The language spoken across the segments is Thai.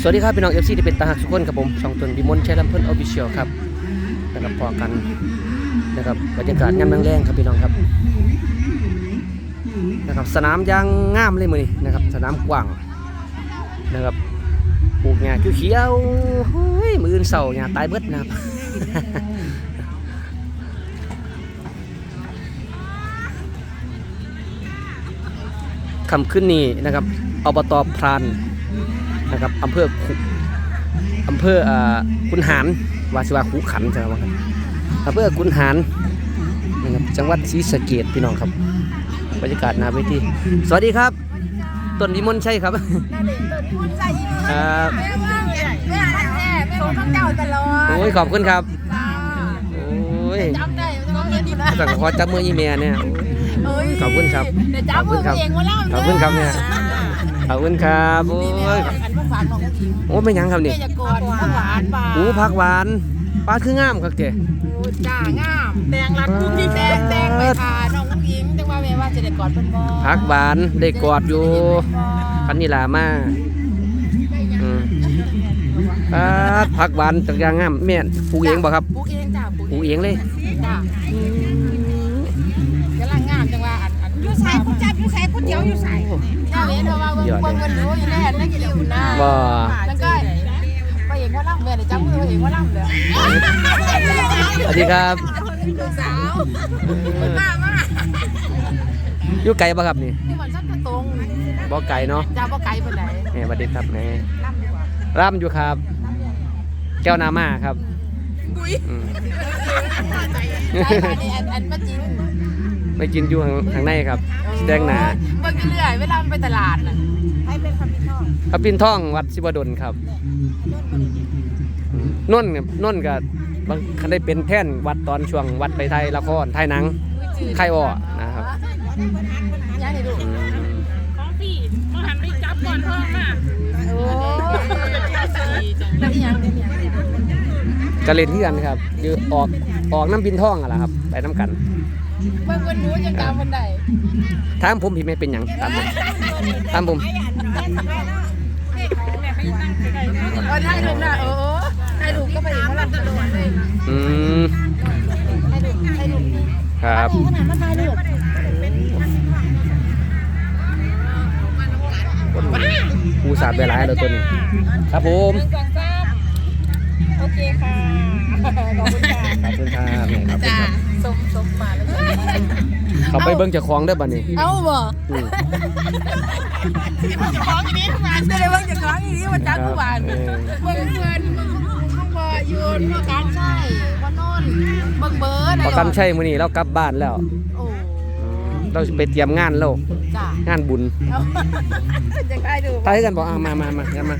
สวัสดีครับพี่น้องเอฟซีที่เป็นตาหักสุกคนครับผมช่องตนบิมลชัยลำเพิ่นออฟฟิเชียลครับนะครับพอกันนะครับบรรยากาศงานแรงๆครับพี่น้องครับนะครับสนามยางงามเลยมือนี้นะครับสนามกว้างนะครับปลูกหญ้าเขียวๆเฮ้ยมืออื่นเสาหญ้าตายเบิดนะครับคำขึ้นนี้นะครับอบตพราน นะครับอำเภอขุอำเภออ่าคุนหารวาสิวาขุขันใช่ไหมครับอำเภอคุนหารนะครับจังหวัดศรีสะเกดพี่น้องครับบรรยากาศหนาเวทีสวัสดีครับต้นวิมลชัยครับน่าเด็กตัวที่คุณใส่ยี่ครับแม่ว่าแม่แม่แม่แม่ของข้าเจ้าตลอดโอ้ยขอบคุณครับจ้าโอ้ยจำได้จะต้องเรียนอยู่นะสั่งขอจับมือยี่เมียเนี่ยเอ้ยขอบคุณครับเดี๋ยวจับมือเองว่าเล่าขอบคุณครับเนี่ยข อบคุณครับโอ้นี่แม่ยอันพวกฝานของผู้หญิงโอ้ไม่หยังครับแม่นี่จะกอดข้าวหวานป่าหูผักหวานปลาคืองามครับเจ๊จ้างามแดงรัดกุ้งที่แดงแดงไปทาน้องผู้หญิงจังว่าแม่ว่าจะได้กอดเพิ่นบ่ผักหวานได้กอดอยู่คันนี้ลามาอืมปลาผักหวานจักอย่างงามแม่นปลูกเองบ่ครับปลูกเองจ้าปลูกปลูกเองเลยจ้า นอันอยู่ใส่คุณจับอยู่ใส่คุณเดียวอยู่ใส่เจ้าเห็นว่าเบิ่งเบิ่งกันรู้อยู่แน่นั่นกินอยู่นะบ่แล้วก็ไปเองว่าล่ำแม่เดี๋ยวจำมือเองว่าล่ำเลยสวัสดีครับลูกสาวมามาอยู่ไกลบ่ครับนี่ที่มันสักตรงบ่ไกลเนาะจ้าบ่ไกลปานใดแหม่สวัสดีครับแหม่ล่ำดีกว่าร่ำอยู่ครับ แก้วนามาครับบุ้ยอืมใช่ค่ะนี่อันอันมาจิ้น ไปกินอยู่ข้างข้างในครับแดงหนาเบิ่งเรื่อยเวลาไปตลาดน่ะให้เป็นคำพิทองพระปินท่องวัดสิบดลครับอืมนนท์เนี่ยนนท์กับบางคันได้เป็นแท่นวัดตอนช่วงวัดไปไทยละครไทยหนังไทยอ้อนะครับย่าให้ดูอืมของพี่มาหันไปจับก่อนท้องมาโอ้แล้วอีหยังเนี่ยกระเล่นที่กันครับอยู่ออกออกน้ำบินท่องอะล่ะครับ ไปน้ำกันเบิ่ง คนรู้จังจำคนใดถามผมพี่ไม่เป็นหยังถามผมถามผมเออถ่ายรูปน่ะเออถ่ายรูปก็ไปเองว่าล่ำตลอดเลยอืมถ่ายรูปถ่ายรูปครับขนาดมาถ่ายรูปปูสาดไปหลายแล้วตัวนี้ครับผมหนึ่งสองสามโอเคค่ะ ขอบคุณค่ะ ขอบคุณครับนี่ครับจ้า สมสมมาแล้วเขาไปเบิ้งเจากของได้อบัดนี้เอาบ่อืมของอีนี้มาได้เลยว่าจะของอีนี้มาจ้ากูบานเออเบิ่งเงินข้างบ่ยืนพ่อการใช่พ่อนนเบิ่งเบิร์ดประกันใช่มื้อนี้เรากลับบ้านแล้ว โอ้อืมเราสิไปเตรียมงานแล้วจ้างานบุญเอาจะได้ดูไปกันบอกอะมามามาอย่ามา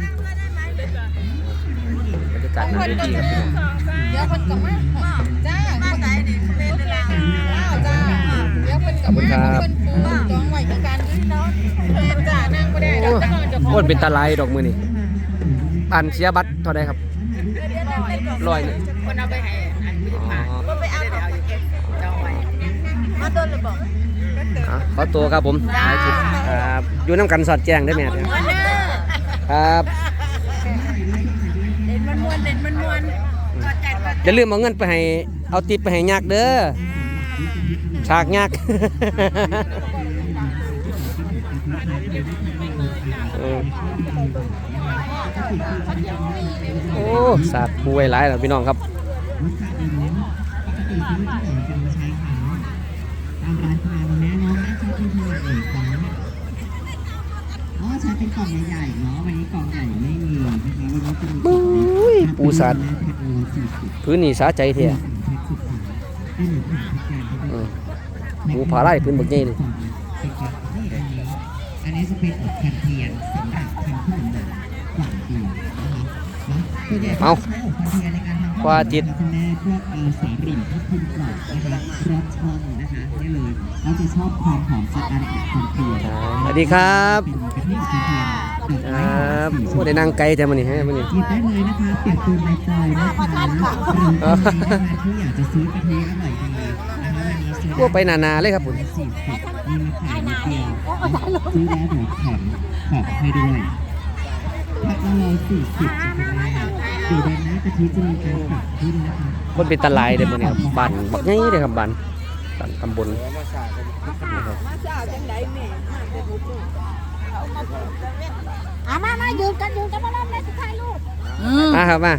บรรยากาศหน้าเวทีครับพี่น้องเดี๋ยวคนกลับมาจ้า เดี๋ยวคนกลับมาคนปูจองไว้คือการยืนนอนจ้านั่งบ่ได้ดโอ้อกจะนอนจะโอ้ยเป็นตาลายดอกมือนี่อันเสียบัตรเท่าไดครับร้อยหนึ่งคนเอาไปให้อันผู้ผ่านก็ไปเอาเดี๋ยวอยู่เก็บจองไว้มาต้นเลยบอกอะขอตัวครับผมท้ายคลิปครับอยู่น้ำกันสอดแจ้งได้ไหมครับวันเด้อครับเด่นมันมวนเด่นมันมวนกอดจัดกอดอย่าลืมเอาเงินไปให้ เอาติดไปให้ยักษ์เด้อ ฉากยักษ์เออโอ้สาดปูไว้หลายแล้วพี่น้องครับตามร้านค้าวันนี้น้องน่าจะเป็นเท่าไหร่คะอ๋อใช้เป็นกล่องใหญ่ๆเนาะวันนี้กล่องใหญ่ไม่มีนะคะวันนี้จะมีปุ้ยปูสัตว์แพ็คละสี่สิบพื้นนี่สาใจเทียแพ็คสิบบาทได้หนึ่งพันแพ็คการให้เอด้วยอ หมูผาไร่พื้นบักใหญ่เลยอันนี้จะเป็นอบแคนเทียนสำหรับทำขนมหวานหวานเดียวนะคะเนาะส่วนใหญ่ก็ใช้อบแคนเทียนในการทำขนมว่าจิตคุณแม่พวกเอ่อสาหรี่ทับทิมกรอบนะคะรสช่องนะคะนี่เลยเราจะชอบความหอมจากการอบแคนเทียนสวัสดีครับเป็นกะทิอบแคนเทียนดอกคไม้รับโอ้ได้นั่งไกลแต่มันนี่ฮะมันนี่หยิบได้เลยนะคะเปียกปูนใบเตยนะคะหรือใครนะคะที่อยากจะซื้อกะทิอร่อยดี พวกไปนานาเลยครับผมสี่สิบนี่มาขายนิดเดียวซื้อแล้วเดี๋ยวแถมของให้ด้วยแพ็คละร้อยสี่สิบนะคะสีแดงหน้ากะทิจะมีการปรับขึ้นนะคะคนเป็นตะไลเด้อมื้อนี้ครับบ้านบักใหญ่เด้อครับบ้านบ้านตำบลนะครับเอามามายืนกันยืนกันมาแล้วแม่สุดท้ายลูกมาครับมา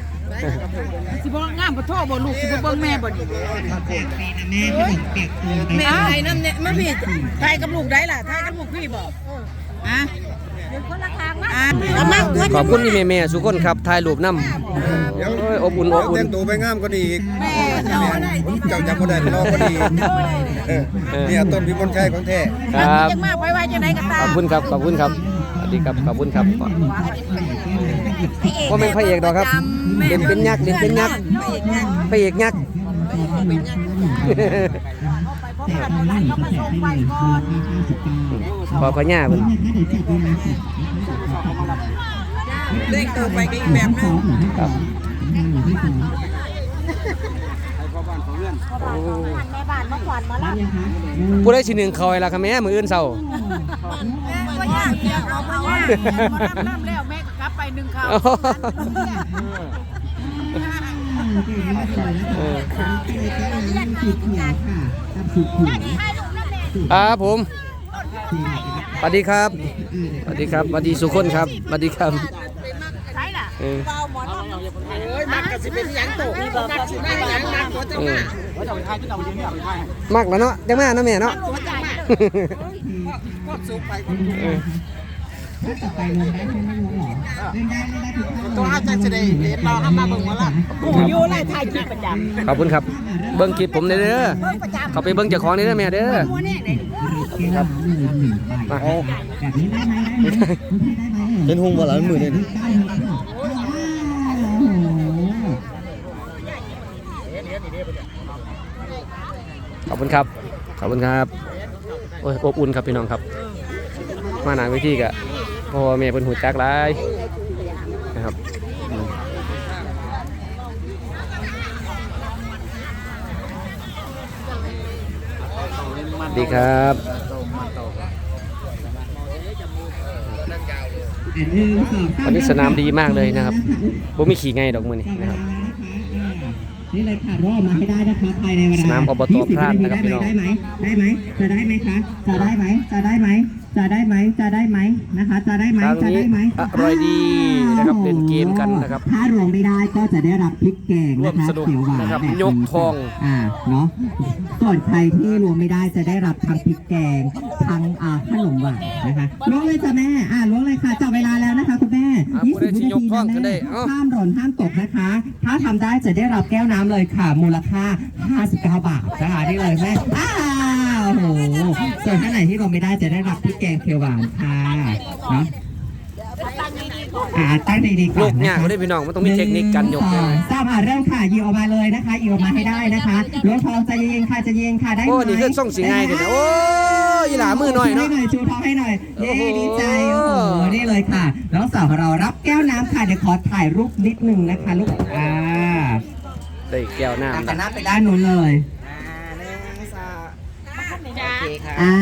สิบ่งามบ่โทษบ่ลูกสิบ่เบิ่งแม่บ่นี่แม่ขนมเปียกปูนแม่ไทยนำเนี่ยมาพี่ไทยกับลูกได้ล่ะไทยกับลูกพี่บ่อะยืนคนละทางมาอะเอามาตัวขอบคุณพี่แม่ๆทุกคนครับถ่ายรูปนำโอ้ยอบอุ่นอบอุ่นแต่งตัวไปงามก็ดีอีกแม่เจ้าได้เจ้าจำบ่ได้รอก็ดีเนี่ยต้นพิมลชัยของแท้ครับจังมาไว้ไว้จังได๋ก็ตาขอบคุณครับขอบคุณครับ ดีครับขอบคุณครับว่าเป็นพระเอกดอกครับเด่นเป็นยักษ์เด่นเป็นยักษ์พระเอกยักษ์แต่ตอนแรกหนูจะแจกให้เลยมูลค่าห้าสิบเก้าพอพญาคุเพิ่ณนนะคะเดี๋ยวจับเวลาเสร็จเด็กตัวไปก็อีกแบแบบบสนึองงหนู ให้สองหนูให้สองแม่บ้านมาขวัญมารัแล้บวยังคะผู้ใดสิหนึ่งเขาไอ้ล่ะครับแม่มื้ออื่นเช้าก็ยากเกี่ยวเอาเอาว่าน้ำแล้วแม่ก็กลับไปหนึ่งคราวเก่งมากเลยนะคะเก๋ก็เลยสีเขียวค่ะกับสีเขียวครับผมสวัสดีครับสวัสดีครับสวัสดีสุคนครับสวัสดีครับ ใช่ล่ะเออเอ้ยมันก็สิเป็นหยังโตนี่บ่ก็สิได้หยังมันตัวจังเอมามักแล้วเนาะจังมาเนาะแม่เนาะตัวเจ้าหมไม่ลงหรอเล่นได้เล่นไทุกท่านตัวอาจารย์จะได้เห็นเราทำมาเบิ่งว่าละกูอยู่ไล่ถ่ายคลิปประจำขอบคุณครับ เบิ่งคลิปผมเด้อเขาไปเบิ่งเจ้าของนี่เด้อแม่เด้อแก้วน้ำเลยหนึ่งใบแบบนี้ได้ไหมได้ไหมคุณพี่ได้ไหมเป็นหงบ่ล่ะมือนี่ได้ไหมค่ะโอ้โห ข อบคุณครับ ขอบคุณครับโอ้ยอบอุ่นครับพี่น้องครับ มาหนังเวทีกะพ่อแม่เพิ่นหูจักหลายนะครับอืมดีครับอันหนึ่งสองสามวันนี้สนามดีมากเลยนะครับผมมีขี่ไงดอกมือนี่นะครับ นี่เลยค่ะรอบมาให้ได้นะคะภายในเวลาสนามอบต20พลาดนะครับได้พี่น้องไหมได้ไหมได้ไหมจะได้ไหมคะจะได้ไหมจะได้ไหม จะได้ไหมจะได้ไหมนะคะ จะได้ไหมครั้งจะนี้ได้ไหมอร่อยดีนะครับเล่นเกมกันนะครับ ถ้ารวมไม่ได้ก็จะได้รับพริกแกงร่วนะมคะสนุกเขียวหวานนะครับแบบยกทองอ่าเนาะส่วนใครที่รวมไม่ได้จะได้รับทั้งพริกแกงทั้งอ่าขนมหวานนะคะล้วงเลยจ้ะแม่อ่าล้วงเลยค่ะจับเวลาแล้วนะคะคุณแม่อะยี่ผู้สิใดบที่วิยกทอนาทีงก็ได้นะเอ้าแม่ห้ามหล่นห้ามตกนะคะ ถ้าทำได้จะได้รับแก้วน้ำเลยค่ะมูลค่า 59 บาทนะคะนี่เลยแม่อ้าว โอ้โหส่วนท่านไหนที่รวมไม่ได้จะได้รับพริกแกงเขียวหวานค่ะเนาะอ่าตั้งดีๆก่ยอนกนะยากคะกว่าได้พี่น้องมันต้องมีเทคนิคการยกหนะนึ่งสองสามอะเริ่มค่ะยิงออกมาเลยนะคะยิงออกมาให้ได้นะคะล้วงทองจะยิงค่ะจะยิงค่ะได้ไหมโอ้นี่คือส่งสิง่ายเลยนะโอ้ยอีหลามือหน่อยเนาะชูให้หน่อยชูทองให้หน่อยเย้โอ้โหดีใจโอ้โหนี่เลยค่ะน้องสาวของเรารับแก้วน้ำค่ะเดี๋ยวขอถ่ายรูปนิดนึงนะคะลูกอ่าได้แก้วน้ำหันหนะน้าไปด้านนู้นเลย อ่า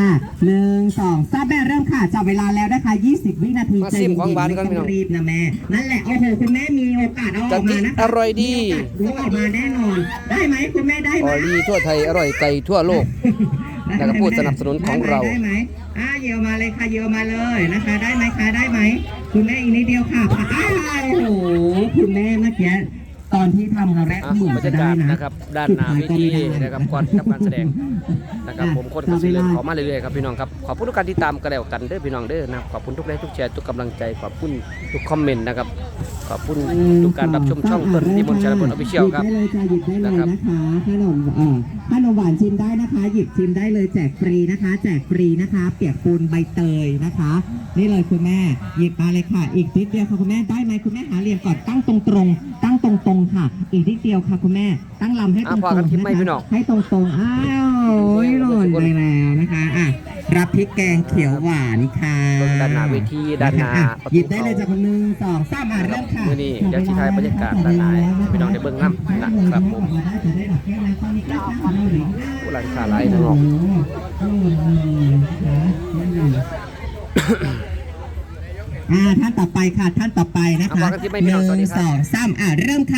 หนึ่งสองสามแม่เริ่มค่ะจับเวลาแล้วนะคะ 20 วินาทีมาซิมของหวานก่อนพี่น้องรีบนะแม่ นั่นแหละ โอ้โห คุณแม่มีโอกาสเอาออกมานะคะอร่อยดีมีโอกาสรู้ออกมาแน่นอน ได้ไหมคุณแม่ได้ไหอมอรี่ทั่วไทย อร่อยไกลทั่วโลกแล้วก็ผู้สนับสนุนของเรา ได้ไหมอ่าเยียวมาเลยค่ะ เยียวมาเลยนะคะ ได้ไหมคะ ได้ไหม คุณแม่อีกนิดเดียวค่ะอ้าวโอ้โห คุณแม่เมื่อกี้ ตอนที่ทำครั้งแรกอะเหมือนบรรจะยาได้กาศนะนะครับด้านหน้าเวทีนะครับก่อนกับการแสดงนะครับผมคนก็สิเริ่มเข้ามาเรื่อยๆครับพี่น้องครับขอบคุณทุกการติดตามกันแล้วกันเด้อพี่น้องเด้อนะครับขอบคุณทุกไลค์ทุกแชร์ทุกกำลังใจขอบคุณทุกคอมเมนต์นะครับ ขอบคุณทุกการรับชมช่องต้นที่มนต์ชาลบนออฟฟิเชียลครับหยิบได้เลยจ้ะหยิบได้เลยนะครับนะคะขนมเอ่อขนมหวานชิมได้นะคะ หยิบชิมได้เลยแจกฟรีนะคะ แจกฟรีนะคะ เปียกปูนใบเตยนะคะ นี่เลยคุณแม่หยิบมาเลยค่ะ อีกนิดเดียวค่ะคุณแม่ได้ไหมคุณแม่หาเหลี่ยมก่อนตั้งตรงตรงๆตั้งตรงตรงๆค่ะ อีกนิดเดียวค่ะคุณแม่ตั้งลำให้ตรงอะพอตรกันงคลิปไม่พี่น้องให้ตรงตรงๆอ้าวโอ้ยหล่นไปแล้วนะคะอะรับพริกแกงเขียวหวานค่ะเบิ่งด้านหน้าเวทีด้านหน้าอะประตูหยิบได้เลยจากคนหนึ่งสองสามอะเริ่มค่ะมื้อนี้เดี๋ยวสิถ่ายบรรยากาศด้านหน้าให้พี่น้องได้เบิ่งนำนะครับผมผู้ร้านค้าหลายทั้งนอกอ่าท่านต่อไปค่ะท่านต่อไปนะเอาคะบอกกันที่ไม่หพี่น้องนึ่สวัสดีงครับสองสามอ่าเริ่มค่ะ